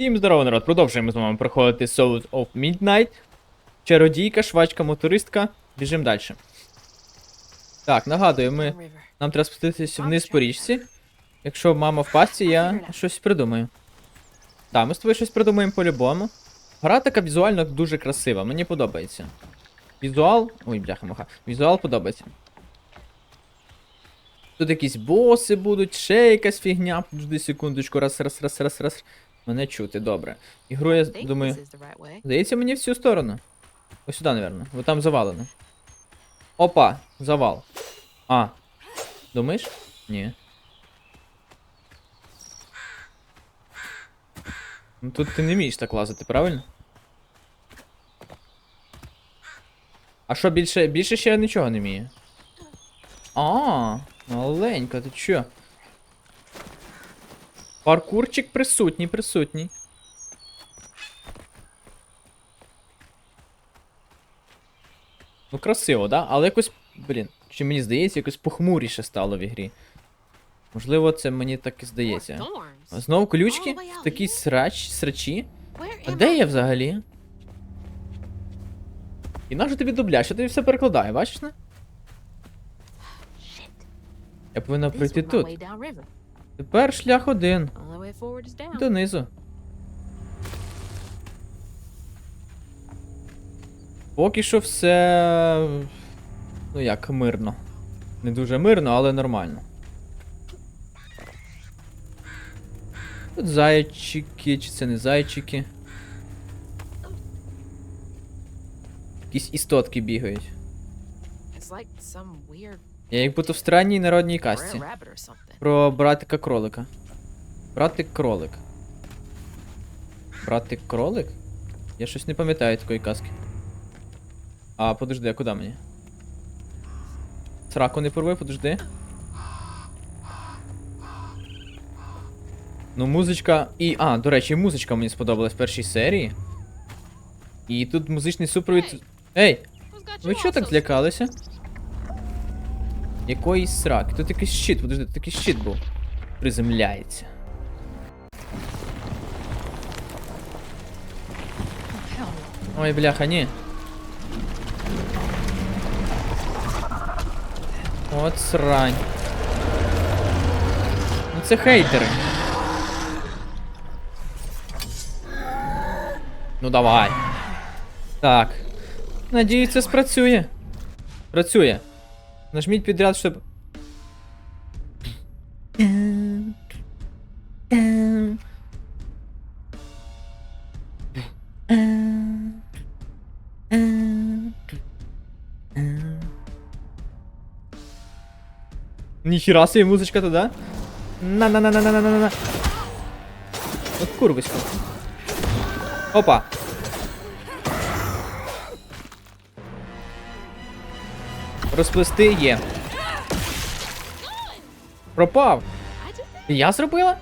Всім здорово, народ! Продовжуємо з вами проходити Souls of Midnight. Чародійка, швачка, мотористка. Біжимо далі. Так, нагадую, ми... нам треба спуститися вниз по річці. Якщо мама в пастці, я щось придумаю. Так, ми з тобою щось придумаємо по-любому. Гра така візуально дуже красива, мені подобається. Візуал. Ой, бляха муха. Візуал подобається. Тут якісь боси будуть, ще якась фігня. Жди секундочку, раз, раз, раз, раз, раз. Мене чути, добре. Ігру я думаю. Здається, мені в цю сторону. Ось сюди, напевно. Бо там завалено. Опа, завал. А. Думаєш? Ні. Ну тут ти не вмієш так лазити, правильно? А що більше. Більше ще нічого не вміє? А, маленька, ти чо? Паркурчик присутній, присутній. Ну, красиво, да? Але якось, блін, чи мені здається, якось похмуріше стало в ігрі. Можливо, це мені так і здається. Знову ключки? В такій срач, срачі? А де я взагалі? І нащо тобі дубля? Що тобі все перекладає, бачиш не? Я повинна пройти тут. Тепер шлях один. Донизу. Поки що все. Ну як, мирно. Не дуже мирно, але нормально. Тут зайчики, чи це не зайчики. Якісь істотки бігають. Я як будто в странній народній казці. Про братика кролика. Братик кролик. Братик кролик? Я щось не пам'ятаю такої казки. А, подожди, а куди мені? Сраку не порви, подожди. Ну, музичка. І. А, до речі, музичка мені сподобалась в першій серії. І тут музичний супровід. Ей! Ви чого так злякалися? Якоїсь сраки. Тут якийсь щит, подожди, тут якийсь щит був. Приземляється. Ой, бляха, ні. От срань. Ну це хейтери. Ну давай. Так. Надіюсь, це спрацює. Працює. Нажміть підряд, щоб. Ніхіра собі музичка туди. на на на на на на на на От курвисько. Опа. Розплести є. Пропав. Це я зробила?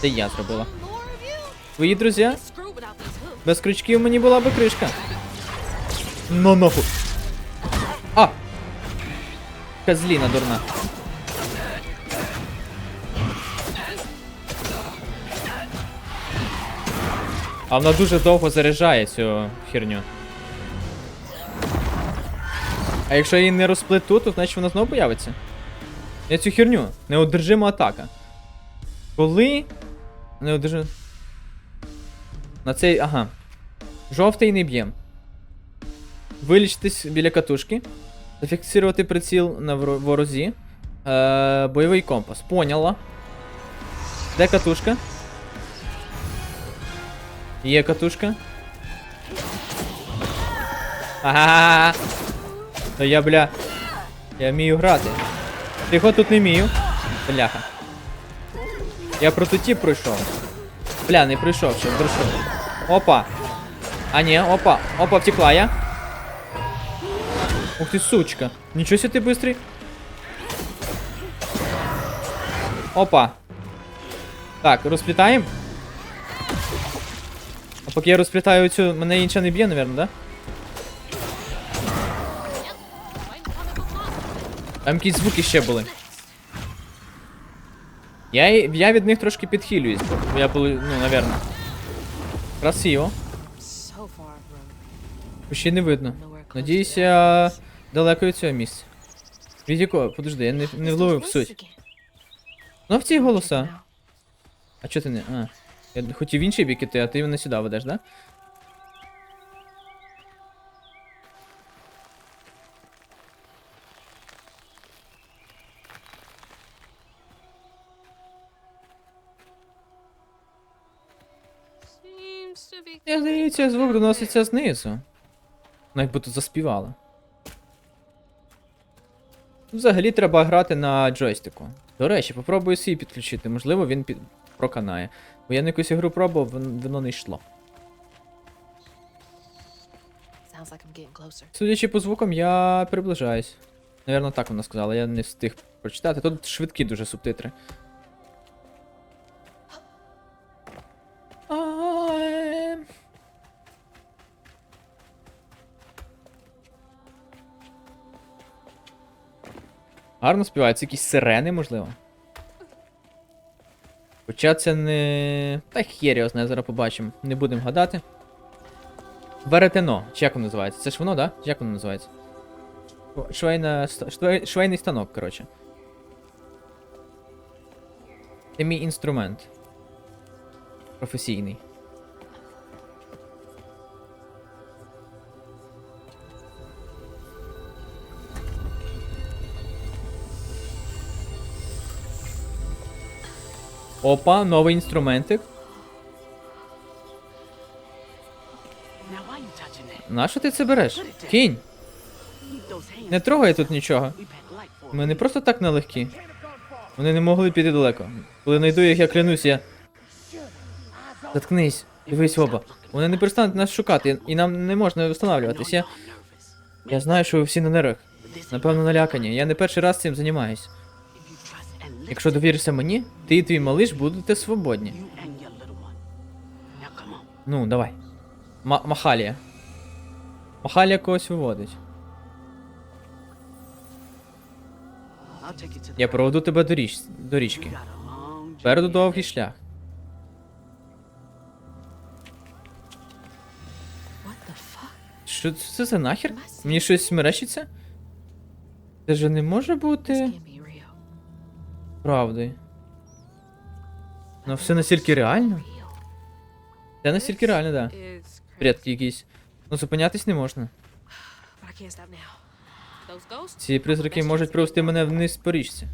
Це я зробила. Твої друзі? Без крючків мені була би кришка. Ну нахуй. А! Козліна дурна. А вона дуже довго заряджає цю херню. А якщо я її не розплету, то значить вона знову появиться. Я цю херню. Неодержима атака. Коли. Неодержима. На цей. Ага. Жовтий не б'єм. Вилічитись біля катушки. Зафіксувати приціл на ворозі. Е, бойовий компас. Поняла. Де катушка? Є катушка. Ага. То я, бля. Я вмію грати. Тихо тут не вмію. Бляха. Я прототип пройшов. Бля, не пройшов ще, пройшов. Опа. А ні, опа. Опа, втекла я. Ух ты, сучка. Ничего себе ты быстрый. Опа. Так, розплітаємо. А поки я розплітаю цю, мене інша не б'є, наверное, да? Там якісь звуки ще були. Я, я від них трошки підхилююсь, бо я поли- ну, навірно. Красиво. Ще не видно. Надіюсь, я далеко від цього місця. Від якого? Подожди, я не, не вловив суть. Ну в ці голоса. А чого ти не. А. Я хотів в інший бік іти, а ти мене сюди ведеш, да? Я здається, звук доноситься знизу. Навіть будто заспівала. Взагалі треба грати на джойстику. До речі, попробую свій підключити, можливо, він під... проканає. Бо я на якусь ігру пробував, воно не йшло. Судячи по звукам, я приближаюсь. Навірно, так вона сказала, я не встиг прочитати. Тут швидкі дуже субтитри. Гарно співають, це якісь сирени, можливо. Хоча це не. Та хер його знає, зараз побачимо. Не будемо гадати. Веретено. Чи як воно називається? Це ж воно, да? Чи як воно називається? Швейна... Швейний станок, коротше. Це мій інструмент. Професійний. Опа, новий інструментик. Нащо ти це береш? Кінь! Не трогай тут нічого. Ми не просто так налегкі. Вони не могли піти далеко. Коли знайду їх, я клянусь, я. Заткнись, дивись оба. Вони не перестануть нас шукати, і нам не можна встановлюватися. Я, я знаю, що ви всі на нервах. Напевно, налякані. Я не перший раз цим займаюсь. Якщо довіришся мені, ти і твій малиш будете свободні. Ну, давай. Ма- Махалія. Махалія когось виводить. Я проведу тебе до, річ... до річки. Переду довгий шлях. Що це за нахер? Мені щось мерещиться? Це же не може бути be Ну все настільки реально. Це настільки реально, да. Бред якийсь. Ну зупинятись не можна. Ці призраки можуть привести мене вниз по річці.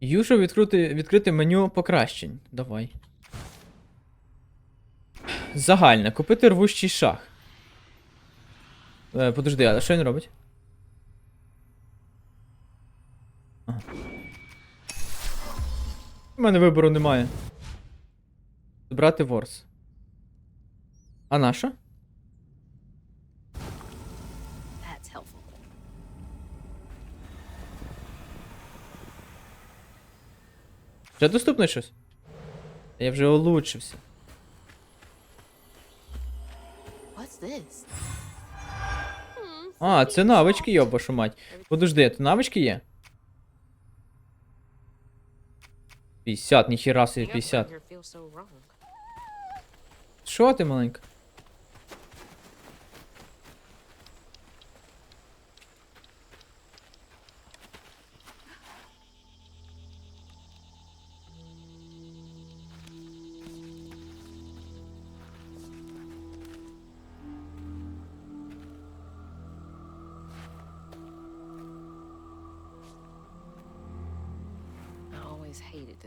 Южу відкрити, відкрити меню покращень. Давай. Загальне. Купити рвущий шах. Е, подожди, а що він робить? У мене вибору немає. Збрати ворс. А на що? That's helpful. Вже доступно щось? Я вже улучшився. А, це навички, йоба що мать. Подожди, то навички є? 50, ніхіра собі Nothing 50. here feels so wrong. Що ти маленька?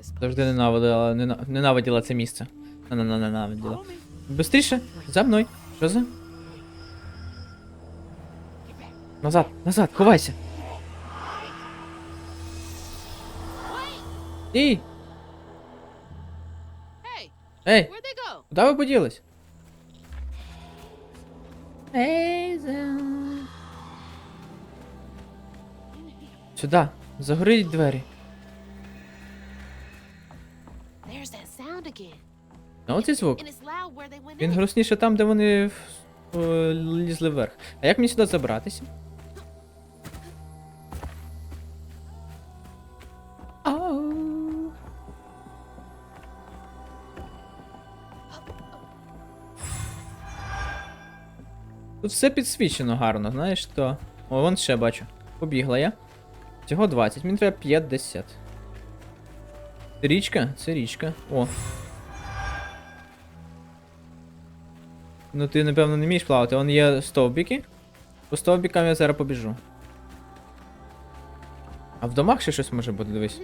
Завжди ненавидила, нена- ненавиділа це місце. На на ненавиділа. Бистріше, за мною. Що за? Назад, назад, ховайся. Ей, go? куди ви поділись? Сюди, загоріть двері. There's that sound again. Ну, цей звук. Він грустніше там, де вони е, лізли вверх. А як мені сюди забратися? Тут все підсвічено гарно, знаєш то. О, вон ще бачу. Побігла я. Всього 20, мені треба 50. Це річка? Це річка. О. Ну ти, напевно, не вмієш плавати. Вон є стовбики. По стовбикам я зараз побіжу. А в домах ще щось може бути, дивись.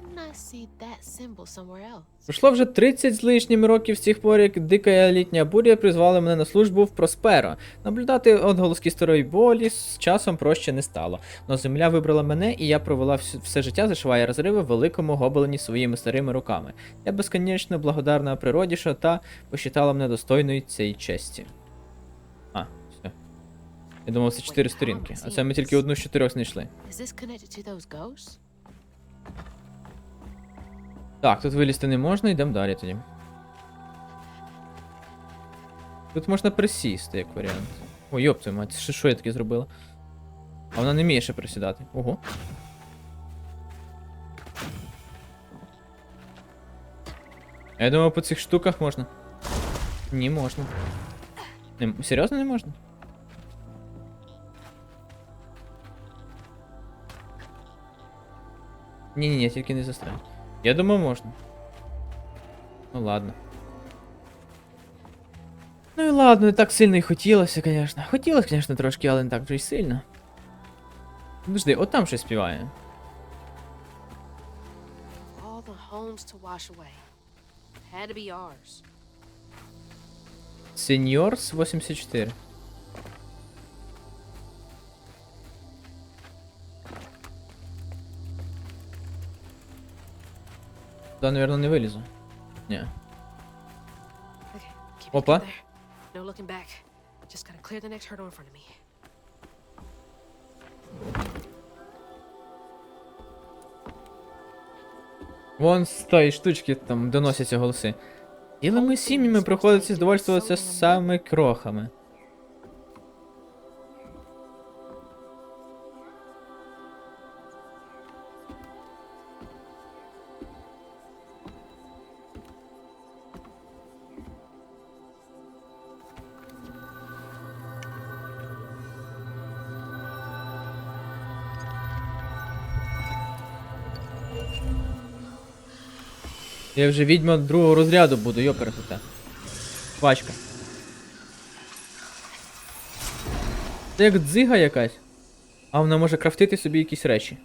Пройшло вже 30 з лишнім років з тих пор, як дика літня буря призвала мене на службу в Просперо. Наблюдати отголоски старої болі з часом проще не стало. Но земля вибрала мене, і я провела все життя, зашиває розриви в великому гобелені своїми старими руками. Я безконечно благодарна природі, що та посчитала мене достойною цієї честі. А, все. Я думав, це 4 сторінки, а це ми тільки одну з чотирьох знайшли. Is this connected to those ghosts? Так, тут вилізти не можна, йдемо далі тоді. Тут можна присісти, як варіант. О, йоп твою мать, що, що я таке зробила? А вона не вміє ще присідати. Ого. Я думав, по цих штуках можна. Ні, можна. Не, м- серйозно не можна? Ні-ні-ні, тільки не застрянь. Я думаю, можна. Ну ладно. Ну і ладно, не так сильно і хотілося, звісно. Хотілося, звісно, трошки, але не так вже й сильно. Подожди, от там щось співає. All the homes to wash away. Had to be ours. Сеньорс 84. Next hurdle in front of me. Вон з тої штучки там доносяться голоси. Цілими сім'ями приходиться здовольствуватися саме крохами. Я вже відьма другого розряду буду, йоперсоте. Пачка. Це як дзига якась. А вона може крафтити собі якісь речі.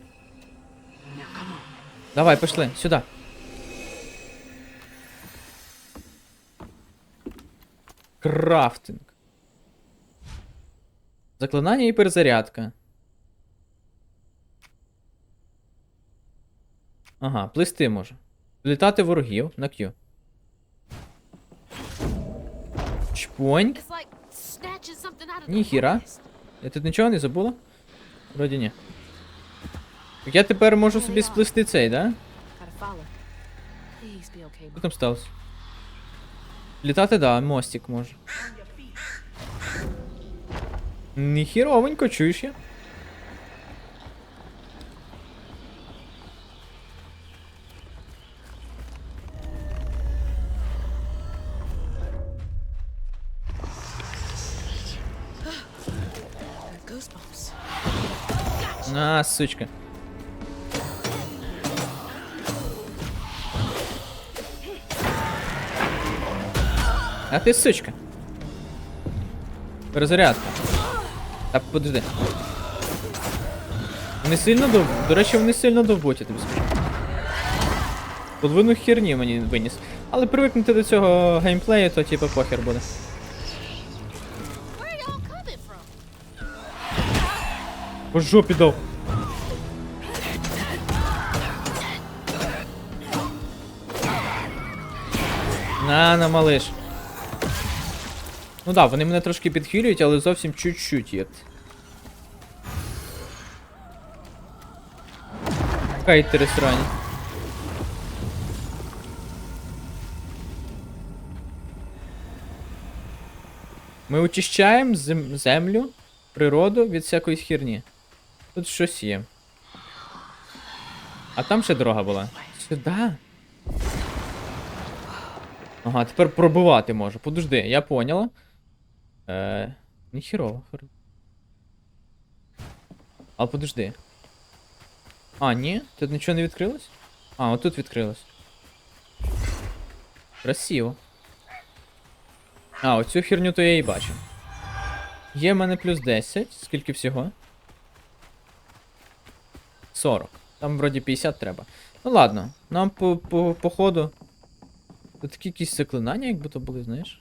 Давай, пішли, сюди. Крафтинг. Заклинання і перезарядка. Ага, плисти може. Літати ворогів на Q. Чпонь. Ніхіра. Я тут нічого не забула? Вроді ні. Так я тепер можу собі сплести цей, да? Що там сталося? Літати, да, мостик може. Ніхіровенько, чуєш я? Сучка. А ти сучка. Перезарядка. Та подожди. Вони сильно дов... До речі, вони сильно довбуть, я тобі скажу. Половину херні мені виніс. Але привикнути до цього геймплею, то типу похер буде. По жопі дав. На, на, малиш. Ну да, вони мене трошки підхилюють, але зовсім чуть-чуть є. Хейтери срані. Ми очищаємо зем- землю, природу від всякої херні. Тут щось є. А там ще дорога була. Сюди. Ага, тепер пробувати можу. Подожди, я поняла. Е, ніхірово. А подожди. А, ні? Тут нічого не відкрилось? А, отут відкрилось. Красиво. А, оцю херню то я і бачу. Є в мене плюс 10. Скільки всього? 40. Там вроді 50 треба. Ну ладно, нам по, по, по. Тут такі якісь заклинання, якби то були, знаєш?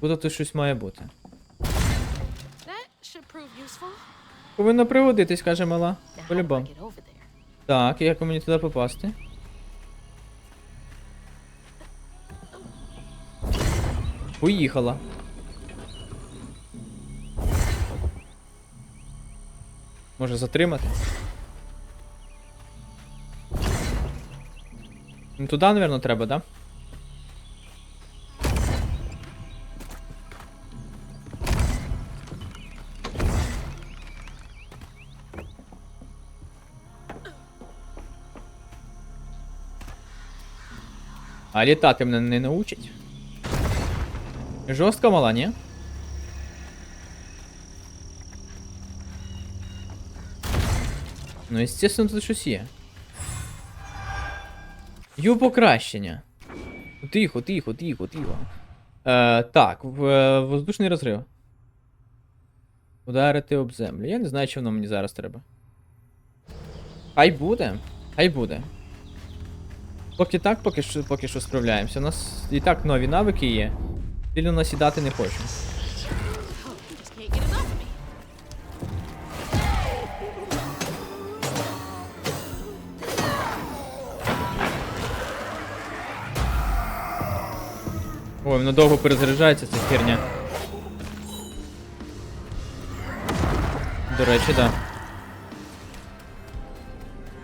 Будто тут щось має бути. Повинно пригодитись, каже мала. По-любому. Так, як мені туди попасти? Поїхала. Може затримати? Ну туди, напевно, треба, да? А літати мене не научить. Жорстка мала, ні? Ну, естественно, тут щось є. Ю покращення. Тихо, тихо, тихо, тихо. Е, так, в, е, воздушний розрив. Ударити об землю. Я не знаю, чи воно мені зараз треба. Хай буде. Хай буде. Поки так, поки що, поки що справляємося. У нас і так нові навики є. Сильно насідати не хочу. Ой, воно довго перезаряджається ця херня. До речі, да.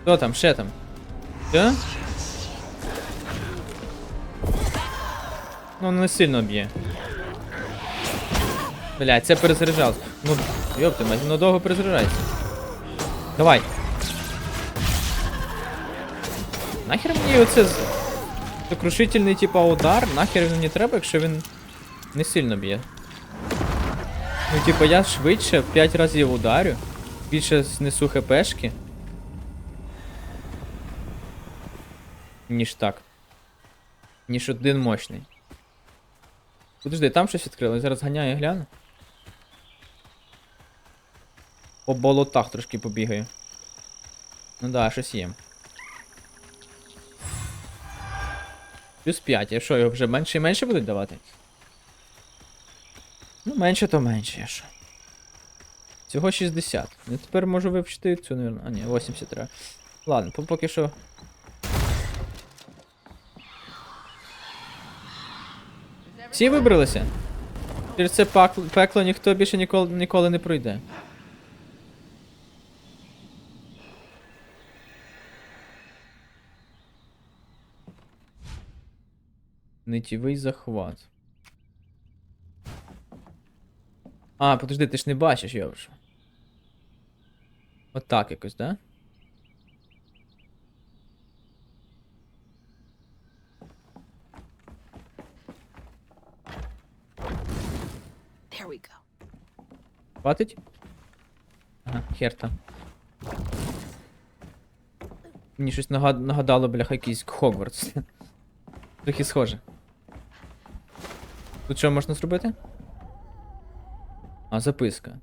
Хто там? Ще там? Все? Ну, не сильно б'є. Блядь, це перезаряджалось. Ну, йопти, мать, воно довго перезаряджається. Давай. Нахер мені оце з- сокрушительний типа удар, нахер він мені треба, якщо він не сильно б'є. Ну, типа, я швидше в 5 разів ударю, більше знесу хпшки. Ніж так. Ніж один мощний. Подожди, там щось відкрилось, зараз ганяю, гляну. По болотах трошки побігаю. Ну да, щось є. Плюс 5, а що, його вже менше і менше будуть давати? Ну, менше то менше, я що. Всього 60. Я тепер можу вивчити цю, наверное. А, ні, 80 треба. Ладно, поки що. Всі вибралися? Через це пекло, ніхто більше ніколи, ніколи не пройде. Нитівий захват. А, подожди, ти ж не бачиш, йовш. Отак якось, да? Хватить? Ага, хер там. Мені щось нагад... нагадало, бляха, якийсь Хогвартс. Трохи схоже. Тут що можна зробити? А, записка.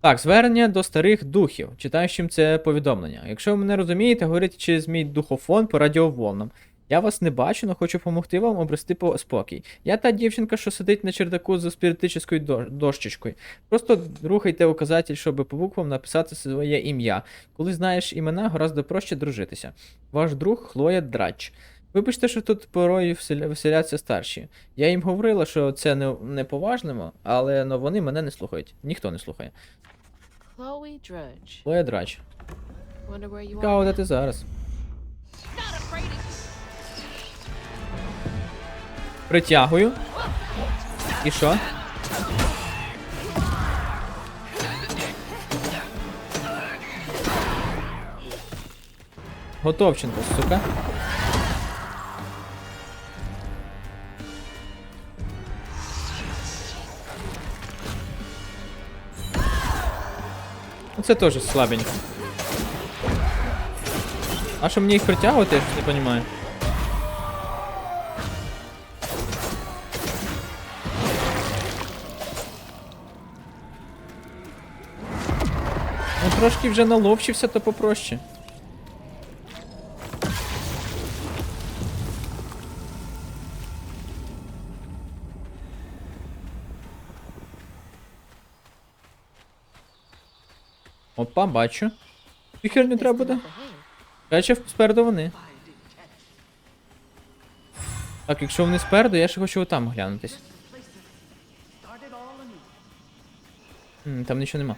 Так, звернення до старих духів. Читаю, чим це повідомлення. Якщо ви мене розумієте, говоріть через мій духофон по радіоволнам. Я вас не бачу, але хочу допомогти вам обрести по спокій. Я та дівчинка, що сидить на чердаку за спіритичною дощечкою. Просто рухайте указатель, щоб по буквам написати своє ім'я. Коли знаєш імена, гораздо проще дружитися. Ваш друг Хлоя Драч. Вибачте, що тут порою вселяться старші. Я їм говорила, що це не, не поважнимо, але но вони мене не слухають. Ніхто не слухає. Хлоя Драч. Are. де now. ти зараз. Not Притягую. І що? Готовченко, сука. Це теж слабенько. А що мені їх притягувати, я не розумію. Трошки вже наловчився, то попроще. Опа, бачу. І херню треба буде. Ahead. Спереду вони. Так, якщо вони спереду, я ще хочу отам глянутись. М, там нічого нема.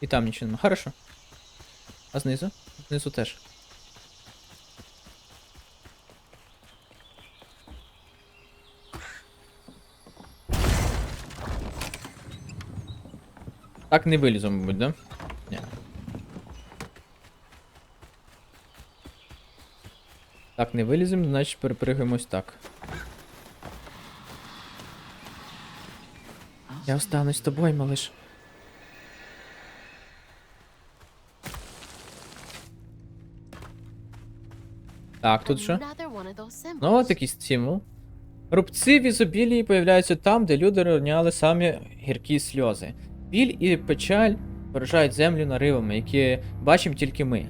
І там нічого нема. Хорошо. А знизу? Знизу теж. Так не вилізу, мабуть, да? Ні. Так, не виліземо, значить перепригуємось так. Я останусь з тобою, малиш. Так, тут що? Ну, от такий символ. Рубці в ізобілії появляються там, де люди роняли самі гіркі сльози. Біль і печаль поражають землю наривами, які бачимо тільки ми,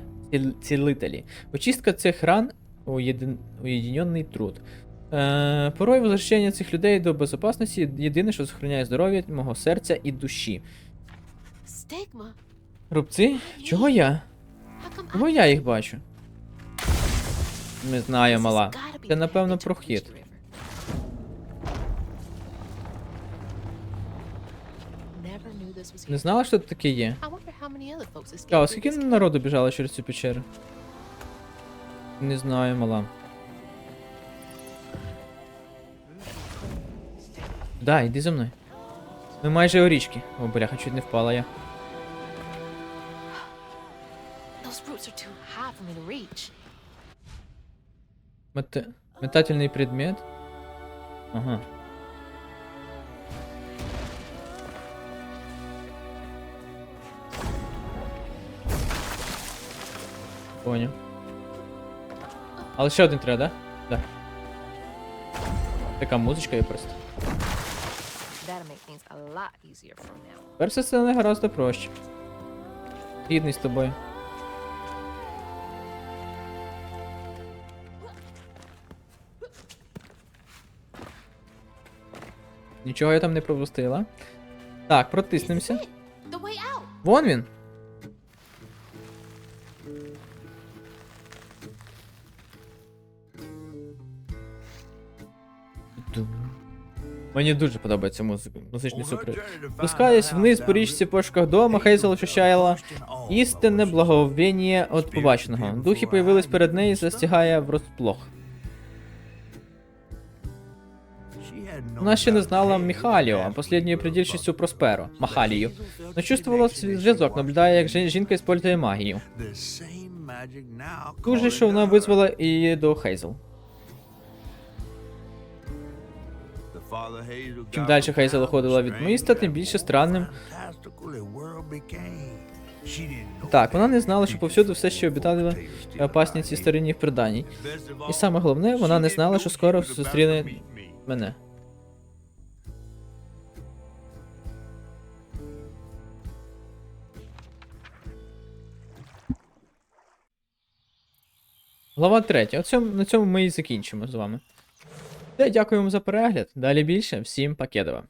цілителі. Очистка цих ран уєдин... уєдинений труд. Е, порой возвращення цих людей до безпечності єдине, що зберігає здоров'я мого серця і душі. Рубці? Чого я? Чого я їх бачу? Не знаю, мала. Це напевно прохід. Не знала, що тут таке є? Through скільки народу біжало через цю печеру? Не знаю, мала. Да, йди за мною. Ми майже у річки. О, бляха, чуть не впала я. Мет... Метательний предмет. Ага. Поняв. Але ще один треба, да? Да. Така музичка є просто. Все стане гораздо проще. Гідний з тобою. Нічого я там не пропустила. Так, протиснемося. Вон він. Мені дуже подобається музика. Музичний супер. Спускаясь вниз по річці пошуках дома, Хейзел ощущала істинне благовіння від побаченого. Духи появились перед нею і застигає врозплох. Вона ще не знала Міхаліо, а послідньою придільчістю Просперо, Махалію. Но чувствувала свій зв'язок, наблюдає, як жін- жінка использує магію. Дуже, що вона визвала її до Хейзел. Чим далі Хейзел уходила від міста, тим більше странним. Так, вона не знала, що повсюду все ще обітали опасні ці старинні приданій. І саме головне, вона не знала, що скоро зустріне мене. Глава 3. Оцьому, на цьому ми і закінчимо з вами. Дякуємо за перегляд. Далі більше. Всім покедова.